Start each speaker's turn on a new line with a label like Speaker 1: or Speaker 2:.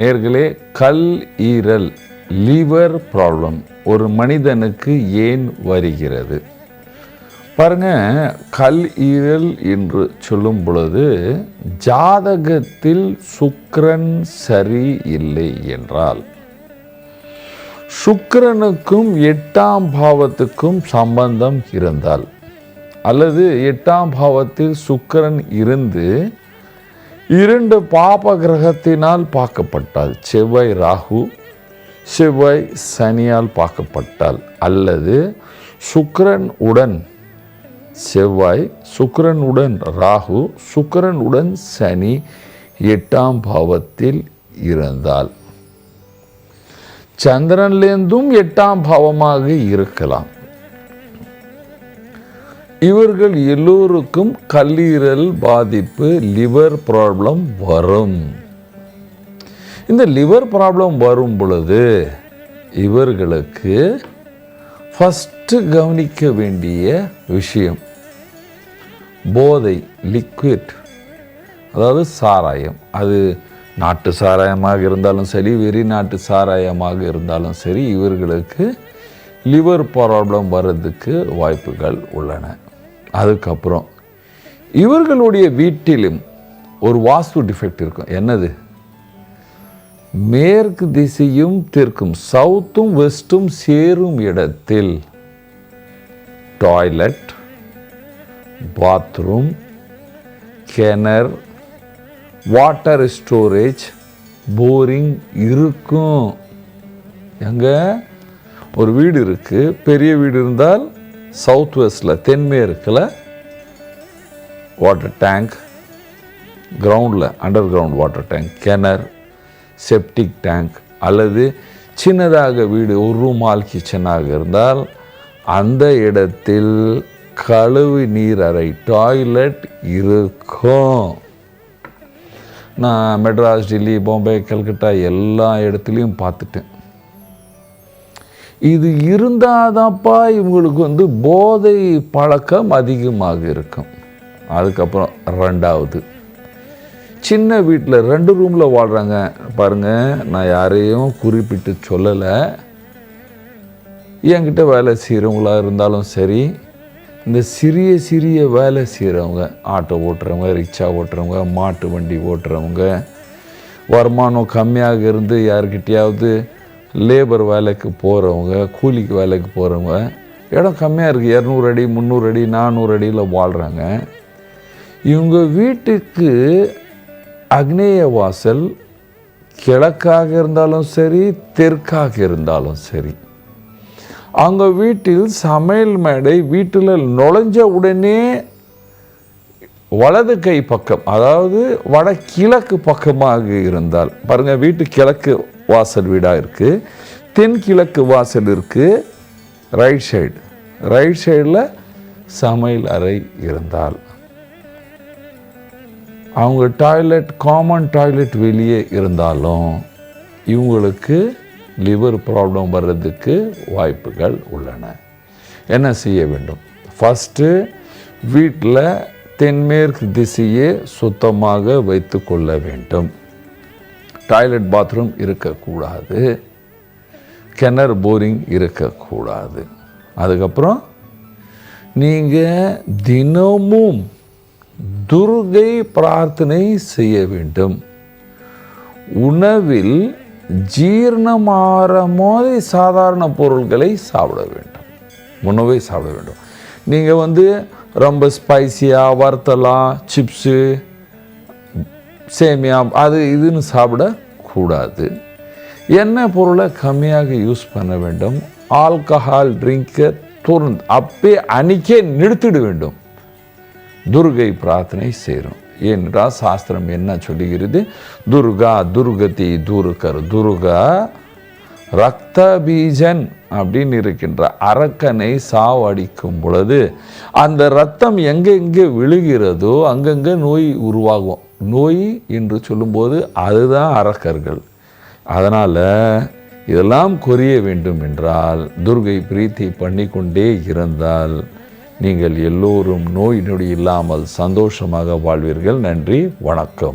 Speaker 1: நேர்களே கல் ஈரல் லிவர் ப்ராப்ளம் ஒரு மனிதனுக்கு ஏன் வருகிறது? பாருங்க கல் ஈரல் என்று சொல்லும் பொழுது ஜாதகத்தில் சுக்கரன் சரி இல்லை என்றால் சுக்கரனுக்கும் எட்டாம் பாவத்துக்கும் சம்பந்தம் இருந்தால் அல்லது எட்டாம் பாவத்தில் சுக்கிரன் இருந்து இரண்டு பாப கிரகத்தினால் பார்க்கப்பட்டால் செவ்வாய் ராகு செவ்வாய் சனியால் பார்க்கப்பட்டால் அல்லது சுக்கரன் உடன் செவ்வாய் சுக்கரன் உடன் ராகு சுக்கரன் உடன் சனி எட்டாம் பாவத்தில் இருந்தால். சந்திரன்லேருந்தும் எட்டாம் பாவமாக இருக்கலாம். இவர்கள் எல்லோருக்கும் கல்லீரல் பாதிப்பு லிவர் ப்ராப்ளம் வரும். இந்த லிவர் ப்ராப்ளம் வரும் பொழுது இவர்களுக்கு ஃபஸ்ட்டு கவனிக்க வேண்டிய விஷயம் போதை லிக்விட் அதாவது சாராயம். அது நாட்டு சாராயமாக இருந்தாலும் சரி வெளிநாட்டு சாராயமாக இருந்தாலும் சரி இவர்களுக்கு லிவர் ப்ராப்ளம் வர்றதுக்கு வாய்ப்புகள் உள்ளன. அதுக்கப்புறம் இவர்களுடைய வீட்டிலும் ஒரு வாஸ்து டிஃபெக்ட் இருக்கும். என்னது? மேற்கு திசையும் தெற்கும் சவுத்தும் வெஸ்ட்டும் சேரும் இடத்தில் டாய்லெட் பாத்ரூம் கிணர் வாட்டர் ஸ்டோரேஜ் போரிங் இருக்கும். எங்கே? ஒரு வீடு இருக்குது பெரிய வீடு இருந்தால் சவுத் வெஸ்டில் தென்மேற்கில் வாட்டர் டேங்க் கிரவுண்டில் அண்டர் கிரவுண்ட் வாட்டர் டேங்க் கிணறு செப்டிக் டேங்க் அல்லது சின்னதாக வீடு ஒரு ரூம் ஆல் கிச்சனாக இருந்தால் அந்த இடத்தில் கழுவு நீர் அறை டாய்லெட் இருக்கும். நான் மெட்ராஸ் டெல்லி பாம்பே கல்கட்டா எல்லா இடத்துலையும் பார்த்துட்டேன். இது இருந்தாதான்ப்பா இவங்களுக்கு வந்து போதை பழக்கம் அதிகமாக இருக்கும். அதுக்கப்புறம் ரெண்டாவது சின்ன வீட்டில் ரெண்டு ரூமில் வாழ்கிறாங்க பாருங்கள் நான் யாரையும் குறிப்பிட்டு சொல்லலை. என்கிட்ட வேலை செய்கிறவங்களா இருந்தாலும் சரி இந்த சிறிய சிறிய வேலை செய்கிறவங்க ஆட்டோ ஓட்டுறவங்க ரிக்ஷா ஓட்டுறவங்க மாட்டு வண்டி ஓட்டுறவங்க வருமானம் கம்மியாக இருந்து யாருக்கிட்டையாவது லேபர் வேலைக்கு போகிறவங்க கூலிக்கு வேலைக்கு போகிறவங்க இடம் கம்மியாக இருக்குது இரநூறு அடி முந்நூறு அடி நானூறு அடியில் வாழ்கிறாங்க இவங்க வீட்டுக்கு அக்னேய வாசல் கிழக்காக இருந்தாலும் சரி தெற்காக இருந்தாலும் சரி. அவங்க வீட்டில் சமையல் மேடை வீட்டில் நுழைஞ்ச உடனே வலது கை பக்கம் அதாவது வடகிழக்கு பக்கமாக இருந்தால் பாருங்கள் வீட்டு கிழக்கு வாசல் வீடாக இருக்குது தென்கிழக்கு வாசல் இருக்குது ரைட் சைடு ரைட் சைடில் சமையல் அறை இருந்தால். அவங்க டாய்லெட் காமன் டாய்லெட் வெளியே இருந்தாலும் இவங்களுக்கு லிவர் ப்ராப்ளம் வர்றதுக்கு வாய்ப்புகள் உள்ளன. என்ன செய்ய வேண்டும்? ஃபஸ்ட்டு வீட்டில் தென்மேற்கு திசையே சுத்தமாக வைத்து கொள்ள வேண்டும். டாய்லெட் பாத்ரூம் இருக்கக்கூடாது. கிணறு போரிங் இருக்கக்கூடாது. அதுக்கப்புறம் நீங்கள் தினமும் துர்கை பிரார்த்தனை செய்ய வேண்டும். உணவில் ஜீரணமாகிற மாதிரி சாதாரண பொருள்களை சாப்பிட வேண்டும். உணவை சாப்பிட வேண்டும். நீங்கள் வந்து ரொம்ப ஸ்பைசியாக வறுத்தலாம் சிப்ஸு சேமியா அது இதுன்னு சாப்பிடக்கூடாது. எண்ணெய் பொருளை கம்மியாக யூஸ் பண்ண வேண்டும்? ஆல்கஹால் ட்ரிங்கை துறந்து அப்பே அன்னைக்கே நிறுத்திட வேண்டும். துர்கை பிரார்த்தனை செய்கிறோம் ஏனென்றால் சாஸ்திரம் என்ன சொல்லுகிறது? துர்கா துர்கதி துருக்கர் துர்கா ரத்த பீஜன் அப்படின்னு இருக்கின்ற அரக்கனை சாவடிக்கும் பொழுது அந்த ரத்தம் எங்கெங்கே விழுகிறதோ அங்கங்கே நோய் உருவாகும். நோய் என்று சொல்லும்போது அதுதான் அரக்கர்கள். அதனால் இதெல்லாம் குறைய வேண்டும் என்றால் துர்கை பிரீத்தி பண்ணிக்கொண்டே இருந்தால் நீங்கள் எல்லோரும் நோய் நொடி இல்லாமல் சந்தோஷமாக வாழ்வீர்கள். நன்றி வணக்கம்.